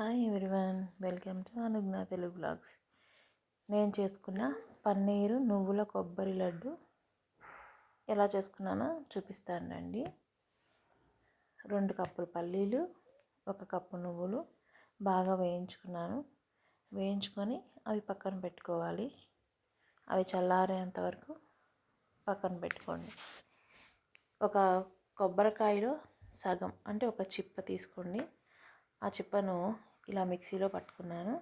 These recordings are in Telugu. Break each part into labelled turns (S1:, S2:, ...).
S1: Hi everyone welcome to Anujna Telugu blogs నేను చేసుకున్న పన్నీరు నువ్వుల కొబ్బరి లడ్డు ఎలా చేసుకున్నానో చూపిస్తానండి రెండు కప్పులు పల్లీలు ఒక కప్పు నువ్వులు బాగా వేయించుకున్నాను. వేయించుకొని అవి పక్కన పెట్టుకోవాలి. అవి చల్లారేంత వరకు పక్కన పెట్టుకోండి. ఒక కొబ్బరికాయలో సగం అంటే ఒక చిప్ప తీసుకోండి. ఆ చిప్పను ఇలా మిక్సీలో పట్టుకున్నాను.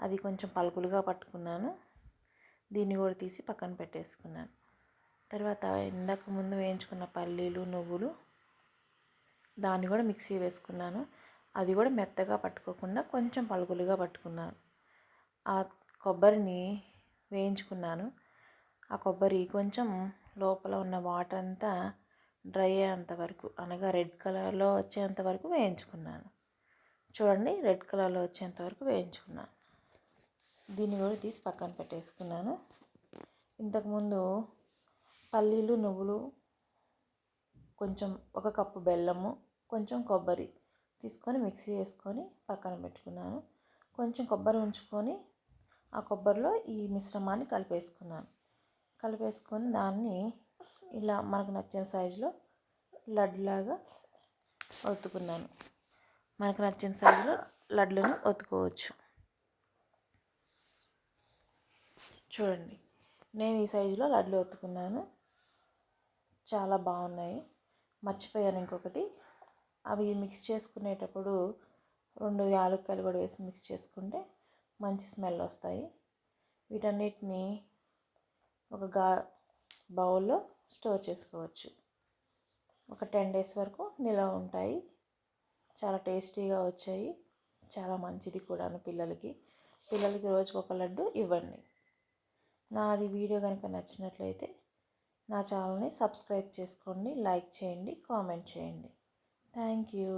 S1: అది కొంచెం పలుకులుగా పట్టుకున్నాను. దీన్ని కూడా తీసి పక్కన పెట్టేసుకున్నాను. తర్వాత ఇందాక ముందు వేయించుకున్న పల్లీలు నువ్వులు దాన్ని కూడా మిక్సీ వేసుకున్నాను. అది కూడా మెత్తగా పట్టుకోకుండా కొంచెం పలుకులుగా పట్టుకున్నాను. ఆ కొబ్బరిని వేయించుకున్నాను. ఆ కొబ్బరి కొంచెం లోపల ఉన్న వాటర్ అంతా డ్రై అయ్యేంత వరకు అనగా రెడ్ కలర్లో వచ్చేంత వరకు వేయించుకున్నాను. చూడండి రెడ్ కలర్లో వచ్చేంత వరకు వేయించుకున్నాను దీన్ని కూడా తీసి పక్కన పెట్టేసుకున్నాను. ఇంతకుముందు పల్లీలు నువ్వులు కొంచెం ఒక కప్పు బెల్లము కొంచెం కొబ్బరి తీసుకొని మిక్సీ వేసుకొని పక్కన పెట్టుకున్నాను. కొంచెం కొబ్బరి ఉంచుకొని ఆ కొబ్బరిలో ఈ మిశ్రమాన్ని కలిపేసుకున్నాను. కలిపేసుకొని దాన్ని ఇలా మనకు నచ్చిన సైజులో లడ్డులాగా ఒత్తుకున్నాను. మనకు నచ్చిన సైజులో లడ్లను ఒత్తుకోవచ్చు. చూడండి. నేను ఈ సైజులో లడ్లు ఒత్తుకున్నాను. చాలా బాగున్నాయి. మర్చిపోయాను ఇంకొకటి. అవి మిక్స్ చేసుకునేటప్పుడు రెండు యాలక్కాయలు కూడా వేసి మిక్స్ చేసుకుంటే మంచి స్మెల్ వస్తాయి. వీటన్నిటిని ఒక గా బౌల్లో స్టోర్ చేసుకోవచ్చు. ఒక టెన్ డేస్ వరకు నిల్వ ఉంటాయి. చాలా టేస్టీగా వచ్చాయి. చాలా మంచిది కూడాను పిల్లలకి. పిల్లలకి రోజుకు ఒక లడ్డు ఇవ్వండి. నాది వీడియో కనుక నచ్చినట్లయితే నా ఛానల్ని సబ్స్క్రైబ్ చేసుకోండి లైక్ చేయండి కామెంట్ చేయండి. Thank you.